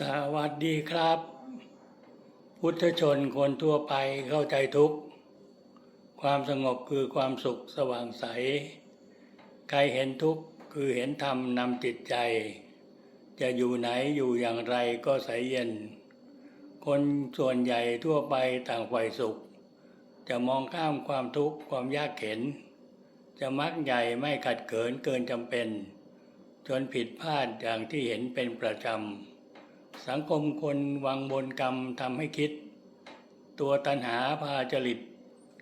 สวัสดีครับ พุทธชนคนทั่วไปเข้าใจทุกข์ความสงบคือความสุขสว่างใส ใครเห็นทุกข์คือเห็นธรรมนำจิตใจ จะอยู่ไหนอยู่อย่างไรก็ใสเย็น คนส่วนใหญ่ทั่วไปต่างฝ่ายสุข จะมองข้ามความทุกข์ความยากเข็น จะมักใหญ่ไม่ขัดเกินเกินจำเป็น จนผิดพลาดอย่างที่เห็นเป็นประจำ สังคมคนวังบนกรรมทำให้คิด ตัวตัณหาพาจริต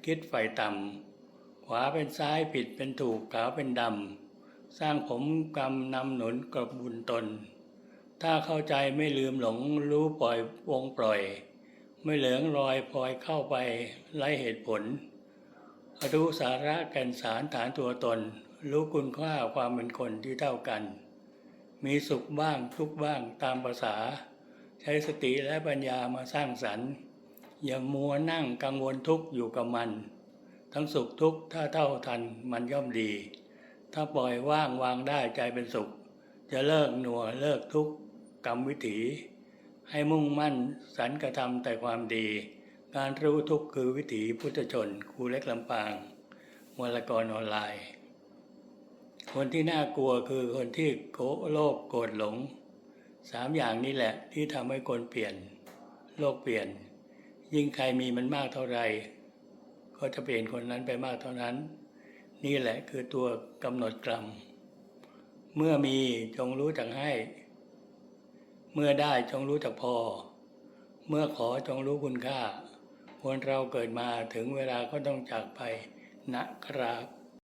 คิดไฟต่ำขวาเป็นซ้ายผิดเป็นถูกขาวเป็นดำ สร้างผมกรรมนำหนุนกับบุญตน ถ้าเข้าใจไม่ลืมหลงรู้ปล่อยวงปล่อย ไม่เหลืองรอยพลอยเข้าไปไร้เหตุผลรู้สาระแก่นสารฐานตัวตน รู้คุณค่าความเป็นคนที่เท่ากัน มีสุขบ้างทุกบ้างตามภาษา ใช้สติและปัญญามาสร้างสรรค์ อย่ามัวนั่งกังวลทุกข์อยู่กับมัน ทั้งสุขทุกข์ถ้าเท่าทันมันย่อมดี ถ้าปล่อยว่างวางได้ใจเป็นสุข จะเลิกหนัวเลิกทุกข์กรรมวิถี ให้มุ่งมั่นสรรกระทำแต่ความดี การรู้ทุกข์คือวิถีพุทธชนครูเล็กลำปางวรกรออนไลน์ คนที่น่ากลัวคือคนที่โกโลภโกรธหลง สามอย่างนี้แหละที่ทำให้คนเปลี่ยน โลกเปลี่ยน ยิ่งใครมีมันมากเท่าไหร่ก็จะเปลี่ยนคนนั้นไปมากเท่านั้น นี่แหละคือตัวกำหนดกรรม เมื่อมีจงรู้จักให้ เมื่อได้จงรู้จักพอ เมื่อขอจงรู้คุณค่าคนเราเกิดมาถึงเวลาก็ต้องจากไปนะครับ